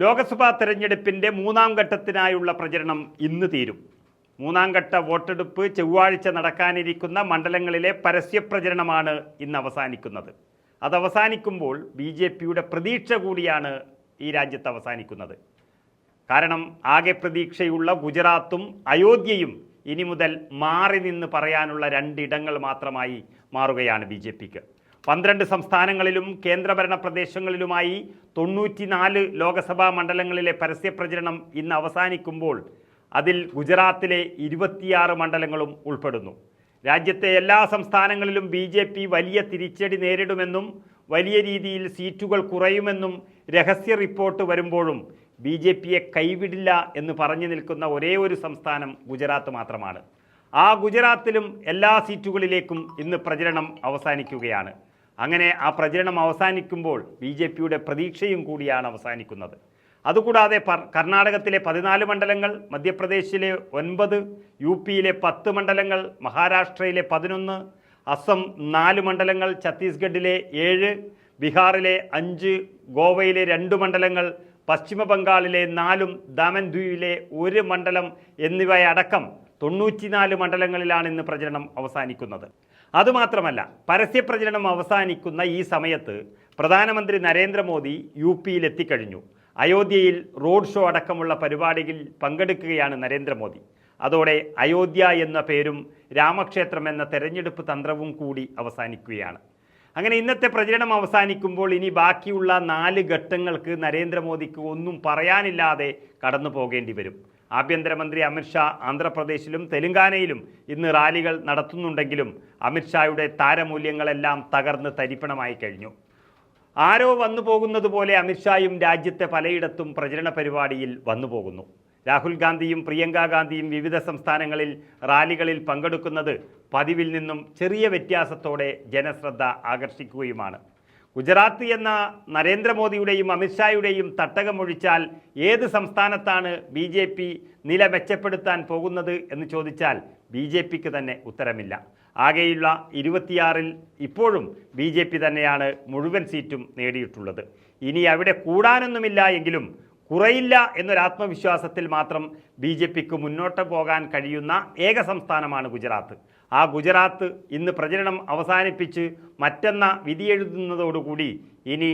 ലോക്സഭാ തെരഞ്ഞെടുപ്പിന്റെ മൂന്നാം ഘട്ടത്തിനായുള്ള പ്രചരണം ഇന്ന് തീരും. മൂന്നാം ഘട്ട വോട്ടെടുപ്പ് ചൊവ്വാഴ്ച നടക്കാനിരിക്കുന്ന മണ്ഡലങ്ങളിലെ പരസ്യപ്രചരണമാണ് ഇന്ന് അവസാനിക്കുന്നത്. അത് അവസാനിക്കുമ്പോൾ ബി ജെ പിയുടെ പ്രതീക്ഷ കൂടിയാണ് ഈ രാജ്യത്ത് അവസാനിക്കുന്നത്. കാരണം ആകെ പ്രതീക്ഷയുള്ള ഗുജറാത്തും അയോധ്യയും ഇനി മുതൽ മാറി നിന്ന് പറയാനുള്ള രണ്ടിടങ്ങൾ മാത്രമായി മാറുകയാണ് ബി ജെ പിക്ക്. പന്ത്രണ്ട് സംസ്ഥാനങ്ങളിലും കേന്ദ്രഭരണ പ്രദേശങ്ങളിലുമായി തൊണ്ണൂറ്റിനാല് ലോക്സഭാ മണ്ഡലങ്ങളിലെ പരസ്യപ്രചരണം ഇന്ന് അവസാനിക്കുമ്പോൾ അതിൽ ഗുജറാത്തിലെ ഇരുപത്തിയാറ് മണ്ഡലങ്ങളും ഉൾപ്പെടുന്നു. രാജ്യത്തെ എല്ലാ സംസ്ഥാനങ്ങളിലും ബി ജെ പി വലിയ തിരിച്ചടി നേരിടുമെന്നും വലിയ രീതിയിൽ സീറ്റുകൾ കുറയുമെന്നും രഹസ്യ റിപ്പോർട്ട് വരുമ്പോഴും ബി ജെ പിയെ കൈവിടില്ല എന്ന് പറഞ്ഞു നിൽക്കുന്ന ഒരേ ഒരു സംസ്ഥാനം ഗുജറാത്ത് മാത്രമാണ്. ആ ഗുജറാത്തിലും എല്ലാ സീറ്റുകളിലേക്കും ഇന്ന് പ്രചരണം അവസാനിക്കുകയാണ്. അങ്ങനെ ആ പ്രചരണം അവസാനിക്കുമ്പോൾ ബി ജെ പിയുടെ പ്രതീക്ഷയും കൂടിയാണ് അവസാനിക്കുന്നത്. അതുകൂടാതെ കർണാടകത്തിലെ പതിനാല് മണ്ഡലങ്ങൾ മധ്യപ്രദേശിലെ ഒൻപത് യു പിയിലെ പത്ത് മണ്ഡലങ്ങൾ മഹാരാഷ്ട്രയിലെ പതിനൊന്ന് അസം നാല് മണ്ഡലങ്ങൾ ഛത്തീസ്ഗഡിലെ ഏഴ് ബീഹാറിലെ അഞ്ച് ഗോവയിലെ രണ്ട് മണ്ഡലങ്ങൾ പശ്ചിമ ബംഗാളിലെ നാലും ദാമൻ ദ്വീപിലെ ഒരു മണ്ഡലം എന്നിവയടക്കം തൊണ്ണൂറ്റിനാല് മണ്ഡലങ്ങളിലാണ് ഇന്ന് പ്രചരണം അവസാനിക്കുന്നത്. അതുമാത്രമല്ല പരസ്യപ്രചരണം അവസാനിക്കുന്ന ഈ സമയത്ത് പ്രധാനമന്ത്രി നരേന്ദ്രമോദി യു പിയിലെത്തിക്കഴിഞ്ഞു. അയോധ്യയിൽ റോഡ് ഷോ അടക്കമുള്ള പരിപാടികളിൽ പങ്കെടുക്കുകയാണ് നരേന്ദ്രമോദി. അതോടെ അയോധ്യ എന്ന പേരും രാമക്ഷേത്രം എന്ന തെരഞ്ഞെടുപ്പ് തന്ത്രവും കൂടി അവസാനിക്കുകയാണ്. അങ്ങനെ ഇന്നത്തെ പ്രചരണം അവസാനിക്കുമ്പോൾ ഇനി ബാക്കിയുള്ള നാല് ഘട്ടങ്ങൾക്ക് നരേന്ദ്രമോദിക്ക് ഒന്നും പറയാനില്ലാതെ കടന്നു പോകേണ്ടി വരും. ആഭ്യന്തരമന്ത്രി അമിത്ഷാ ആന്ധ്രാപ്രദേശിലും തെലങ്കാനയിലും ഇന്ന് റാലികൾ നടത്തുന്നുണ്ടെങ്കിലും അമിത്ഷായുടെ താരമൂല്യങ്ങളെല്ലാം തകർന്ന് തരിപ്പണമായി കഴിഞ്ഞു. ആരോ വന്നു പോകുന്നത് പോലെ അമിത്ഷായും രാജ്യത്തെ പലയിടത്തും പ്രചരണ പരിപാടിയിൽ വന്നു പോകുന്നു രാഹുൽ ഗാന്ധിയും പ്രിയങ്ക ഗാന്ധിയും വിവിധ സംസ്ഥാനങ്ങളിൽ റാലികളിൽ പങ്കെടുക്കുന്നത് പതിവിൽ നിന്നും ചെറിയ വ്യത്യാസത്തോടെ ജനശ്രദ്ധ ആകർഷിക്കുകയുമാണ്. ഗുജറാത്ത് എന്ന നരേന്ദ്രമോദിയുടെയും അമിത്ഷായുടെയും തട്ടകമൊഴിച്ചാൽ ഏത് സംസ്ഥാനത്താണ് ബി ജെ പി നില മെച്ചപ്പെടുത്താൻ പോകുന്നത് എന്ന് ചോദിച്ചാൽ ബി ജെ പിക്ക് തന്നെ ഉത്തരമില്ല. ആകെയുള്ള ഇരുപത്തിയാറിൽ ഇപ്പോഴും ബി ജെ പി തന്നെയാണ് മുഴുവൻ സീറ്റും നേടിയിട്ടുള്ളത്. ഇനി അവിടെ കൂടാനൊന്നുമില്ല എങ്കിലും കുറയില്ല എന്നൊരാത്മവിശ്വാസത്തിൽ മാത്രം ബി ജെ പിക്ക് മുന്നോട്ട് പോകാൻ കഴിയുന്ന ഏക സംസ്ഥാനമാണ് ഗുജറാത്ത്. ആ ഗുജറാത്ത് ഇന്ന് പ്രചരണം അവസാനിപ്പിച്ച് മറ്റെന്ന വിധിയെഴുതുന്നതോടുകൂടി ഇനി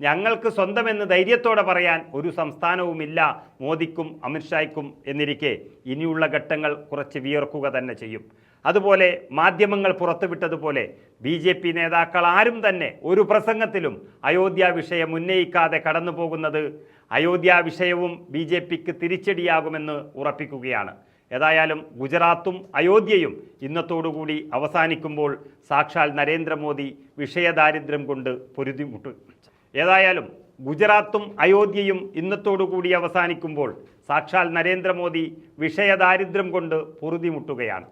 ഞങ്ങൾക്ക് സ്വന്തമെന്ന് ധൈര്യത്തോടെ പറയാൻ ഒരു സംസ്ഥാനവുമില്ല മോദിക്കും അമിത്ഷായ്ക്കും എന്നിരിക്കെ ഇനിയുള്ള ഘട്ടങ്ങൾ കുറച്ച് വിയർക്കുക തന്നെ ചെയ്യും. അതുപോലെ മാധ്യമങ്ങൾ പുറത്തുവിട്ടതുപോലെ ബി ജെ പി നേതാക്കൾ ആരും തന്നെ ഒരു പ്രസംഗത്തിലും അയോധ്യ വിഷയം ഉന്നയിക്കാതെ കടന്നു പോകുന്നത് അയോധ്യ വിഷയവും ബി ജെ പിക്ക് തിരിച്ചടിയാകുമെന്ന് ഉറപ്പിക്കുകയാണ്. ഏതായാലും ഗുജറാത്തും അയോധ്യയും ഇന്നത്തോടുകൂടി അവസാനിക്കുമ്പോൾ സാക്ഷാൽ നരേന്ദ്രമോദി വിഷയദാരിദ്ര്യം കൊണ്ട് പൊരുതിമുട്ട്. ഏതായാലും ഗുജറാത്തും അയോധ്യയും ഇന്നത്തോടുകൂടി അവസാനിക്കുമ്പോൾ സാക്ഷാൽ നരേന്ദ്രമോദി വിഷയദാരിദ്ര്യം കൊണ്ട് പൊറുതിമുട്ടുകയാണ്.